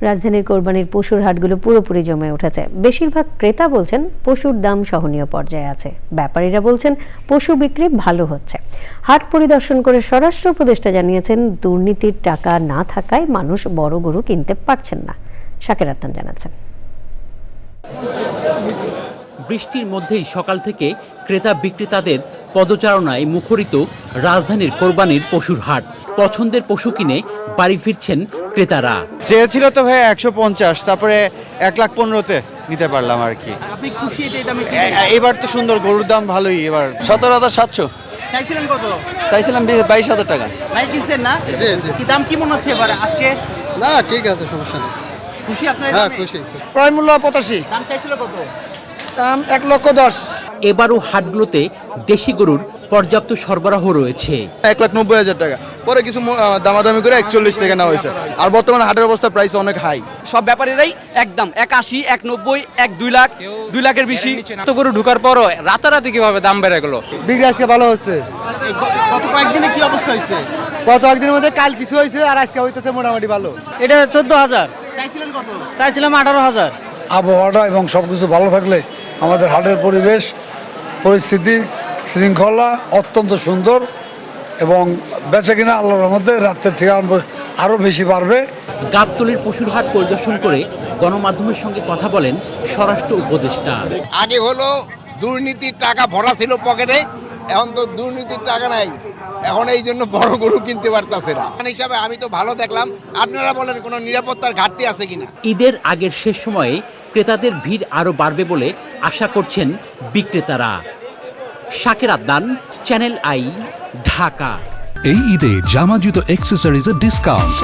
রাজধানীর কোরবানির পশুর হাটগুলো পুরোপুরি জমে উঠেছে। বেশিরভাগ ক্রেতা বলছেন পশুর দাম সহনীয় পর্যায়ে আছে। ব্যাপারীরা বলছেন পশু বিক্রি ভালো হচ্ছে। হাট পরিদর্শন করে স্বরাষ্ট্র উপদেষ্টা জানিয়েছেন, দুর্নীতির টাকা না থাকায় মানুষ বড় গরু কিনতে পারছেন না। শাকের আত্মান জানাচ্ছেন। বৃষ্টির মধ্যেই সকাল থেকে ক্রেতা বিক্রেতাদের পদচারণায় মুখরিত রাজধানীর কোরবানির পশুর হাট। পছন্দের পশু কিনে বাড়ি ফিরছেন ক্রেতারা। চেয়েছিল তো ভাই একশো পঞ্চাশ তারপরে এক লাখ পনেরোতে নিতে পারলাম আর কি। আপনি খুশি এই দামে এ- এ- এবার তো সুন্দর গরুর দাম ভালোই এবার সতেরো হাজার সাতশো। চাইছিলেন কত? চাইছিলাম বাইশ হাজার টাকা। ভাই কিনছেন না? জি, জি। কি দাম কি মনে হচ্ছে এবার আজকে? না ঠিক আছে সমস্যা নেই। খুশি আপনার হ্যাঁ খুশি। প্রায় মূল্য পঁচাশি। দাম চাইছিল কত? দাম এক লক্ষ দশ। এবারও হাটগুলোতে দেশি গরুর পর্যাপ্ত সরবরাহ রয়েছে। এক লাখ নব্বই হাজার টাকা। পরে কিছু দামাদামি করে একচল্লিশ থেকে নেওয়া হয়েছে। আর বর্তমানে হাটের অবস্থা প্রাইস অনেক হাই সব ব্যাপারীরাই একদম এক আশি এক নব্বই এক দুই লাখ দুই লাখের বেশি। তো গরু ঢুকার পরও রাতারাতি কীভাবে দাম বেড়ে গেলো? বিক্রি আজকে ভালো হচ্ছে। গত কয়েকদিনে কি অবস্থা হয়েছে? গত একদিনের মধ্যে কাল কিছু হয়েছে আর আজকে হইতেছে মোটামুটি ভালো। এটা চোদ্দ হাজার। চাইছিলেন কত? চাইছিলাম আঠারো হাজার। আবহাওয়াটা এবং সব কিছু ভালো থাকলে আমাদের হাটের পরিবেশ পরিস্থিতি শৃঙ্খলা অত্যন্ত সুন্দর এবং বেচে কিনা আল্লাহর মধ্যে রাত্রের থেকে আরও বেশি বাড়বে। গাবতলির পশুর হাট পরিদর্শন করে গণমাধ্যমের সঙ্গে কথা বলেন স্বরাষ্ট্র উপদেষ্টা। আগে হলো দুর্নীতির টাকা ভরা ছিল পকেটে এখন তো দুর্নীতির টাকা নাই। এখন এই জন্য বড় গরু কিনতে পারতাছে না। মানে হিসাবে আমি তো ভালো দেখলাম। আপনারা বলেন কোনো নিরাপত্তার ঘাটতি আছে কিনা? ঈদের আগের শেষ সময়ে ক্রেতাদের ভিড় আরও বাড়বে বলে আশা করছেন বিক্রেতারা। শাকের আদান চ্যানেল আই ঢাকা। এই ঈদে জামা জুতো অ্যাক্সেসরিজের ডিসকাউন্ট